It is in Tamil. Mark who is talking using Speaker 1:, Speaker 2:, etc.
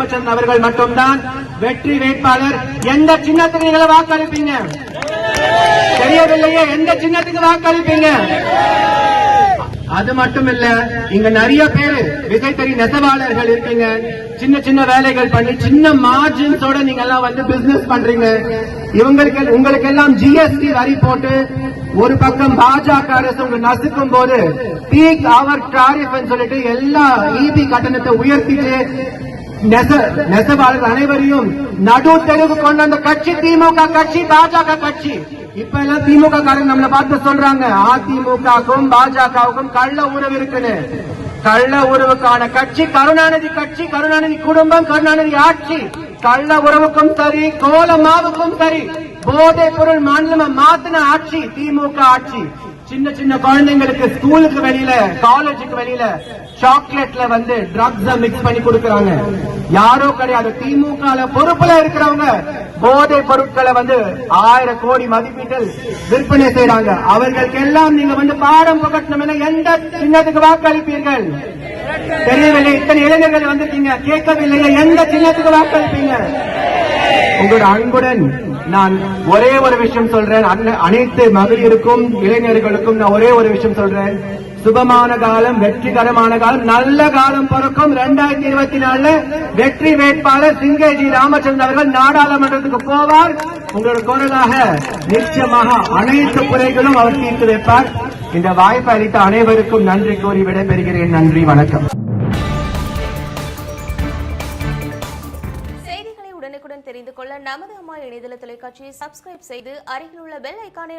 Speaker 1: ராமச்சந்திரன் அவர்கள் மட்டும்தான் வெற்றி வேட்பாளர். எந்த சின்னத்துக்கு நீங்கள வாக்களிப்பீங்க? தெரியவில்லையே எந்த சின்னத்துக்கு வாக்களிப்பீங்க? அது மட்டும் இல்ல இங்க நிறைய பேரு விசைத்தறி நெசவாளர்கள் இருக்கீங்க. சின்ன சின்ன வேலைகள் பண்ணி சின்ன மார்ஜின்ஸோட நீங்க எல்லாம் வந்து பிசினஸ் பண்றீங்க. இவங்களுக்கு உங்களுக்கு எல்லாம் ஜிஎஸ்டி வரி போட்டு ஒரு பக்கம் பாஜக அரசு உங்க நசுக்கும் போது பீக் அவர் டாரிஃப் சொல்லிட்டு எல்லா இபி கட்டணத்தை உயர்த்திட்டு நெசவாளர்கள் அனைவரையும் நடு தெருவு கொண்டு வந்த கட்சி திமுக கட்சி பாஜக கட்சி. இப்ப எல்லாம் திமுக காரங்க நம்மள பார்த்து சொல்றாங்க அதிமுகவுக்கும் பாஜகவுக்கும் கள்ள உறவு இருக்குன்னு. கள்ள உறவுக்கான கட்சி கருணாநிதி கட்சி கருணாநிதி குடும்பம் கருணாநிதி ஆட்சி. கள்ள உறவுக்கும் சரி கோலமாவுக்கும் சரி போதை பொருள் மாநிலமா மாத்தின ஆட்சி திமுக ஆட்சி. சின்ன சின்ன குழந்தைங்களுக்கு ஸ்கூலுக்கு வெளியில காலேஜுக்கு வெளியில சாக்லேட்ல வந்து ட்ரக்ஸ் மிக்ஸ் பண்ணி கொடுக்கறாங்க. யாரோ கிடையாது. திமுக பொறுப்புல இருக்கிறவங்க போதை பொருட்களை வந்து ஆயிரம் கோடி மதிப்பீட்டில் விற்பனை செய்யறாங்க அவர்களுக்கு எல்லாம் நீங்க வந்து பாடம் புகட்டணும் என எந்த சின்னத்துக்கு வாக்களிப்பீர்கள்? தெரியவில்லை. இத்தனை இளைஞர்கள் வந்திருக்கீங்க. கேட்கவில்லையே. எந்த சின்னத்துக்கு வாக்களிப்பீங்க? உங்களோட அன்புடன் நான் ஒரே ஒரு விஷயம் சொல்றேன். அனைத்து மகளிருக்கும் இளைஞர்களுக்கும் நான் ஒரே ஒரு விஷயம் சொல்றேன். சுபமான காலம் வெற்றிகரமான காலம் நல்ல காலம் பிறக்கும். இரண்டாயிரத்தி இருபத்தி நாலுல வெற்றி வேட்பாளர் சிங்கேஜி ராமச்சந்திரன் அவர்கள் நாடாளுமன்றத்துக்கு போவார். உங்களோட குரலாக நிச்சயமாக அனைத்து குறைகளும் அவர் தீர்த்து வைப்பார். இந்த வாய்ப்பை அளித்த அனைவருக்கும் நன்றி கூறி விடைபெறுகிறேன். நன்றி வணக்கம்.
Speaker 2: செய்திகளை உடனுக்குடன் தெரிந்து கொள்ள நமது அம்மா இணையதள தொலைக்காட்சியை சப்ஸ்கிரைப் செய்து அருகில் உள்ள பெல் ஐக்கானை